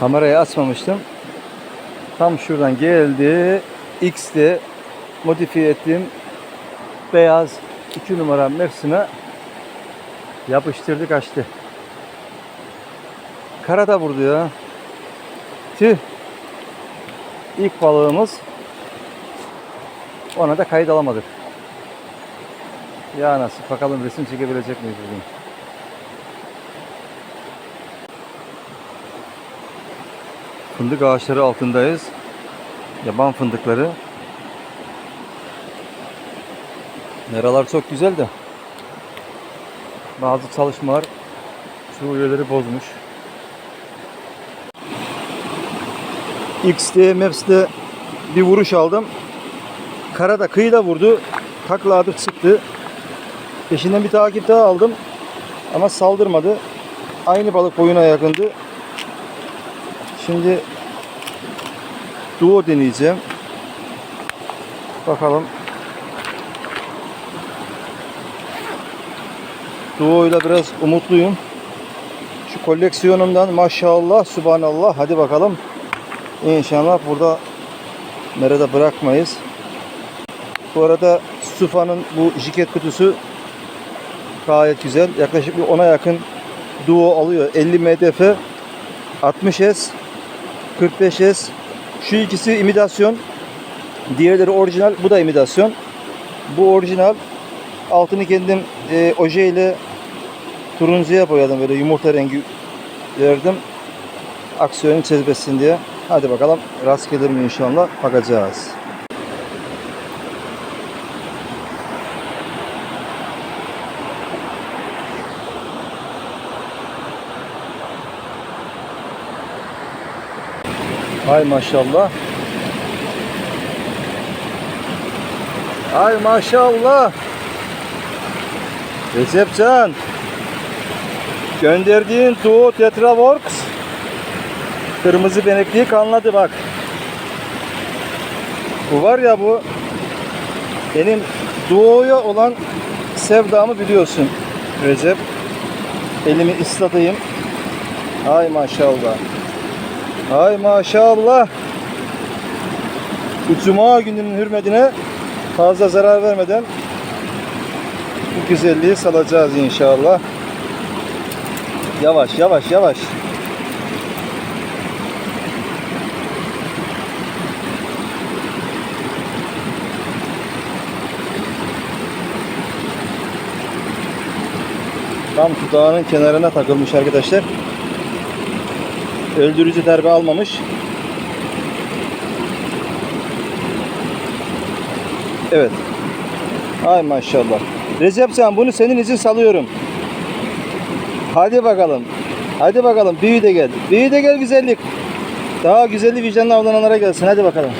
Kamerayı açmamıştım. Tam şuradan geldi. X'de modifiye ettiğim beyaz 2 numara Max'ime yapıştırdık açtı. Kara da vurdu ya. Tüh. İlk balığımız. Ona da kayıt alamadık. Ya nasıl bakalım resim çekebilecek miyiz bugün? Fındık ağaçları altındayız. Yaban fındıkları. Meralar çok güzel de bazı çalışmalar şu üyeleri bozmuş. X'de Maps'te bir vuruş aldım. Karada kıyıda vurdu. Takla atıp çıktı. Peşinden bir takip daha aldım. Ama saldırmadı. Aynı balık boyuna yakındı. Şimdi duo deneyeceğim. Bakalım. Duo ile biraz umutluyum. Şu koleksiyonumdan maşallah, subhanallah. Hadi bakalım. İnşallah burada merada bırakmayız. Bu arada Sufa'nın bu jiket kutusu gayet güzel. Yaklaşık bir 10'a yakın duo alıyor. 50 MDF, 60S, 45S. Şu ikisi imitasyon. Diğerleri orijinal. Bu da imitasyon. Bu orijinal. Altını kendim e, oje ile turuncuya boyadım. Böyle yumurta rengi verdim. Aksiyonu çizmesin diye. Hadi bakalım rast gelir mi inşallah bakacağız. Hay maşallah. Ay maşallah. Recepcan. Gönderdiğin Duo Tetraworks kırmızı benekliği kanladı bak. Bu var ya bu benim Duo'ya olan sevdamı biliyorsun Recep. Elimi ıslatayım. Ay maşallah. Ay maşallah. Cuma gününün hürmetine fazla zarar vermeden bu güzelliği salacağız inşallah. Yavaş yavaş yavaş. Tam dudağının kenarına takılmış arkadaşlar. Öldürücü darbe almamış. Evet. Ay maşallah. Recep sen bunu senin için salıyorum. Hadi bakalım. Hadi bakalım. Büyü de gel. Büyü de gel güzellik. Daha güzelli vicdanlı avlananlara gelsin. Hadi bakalım.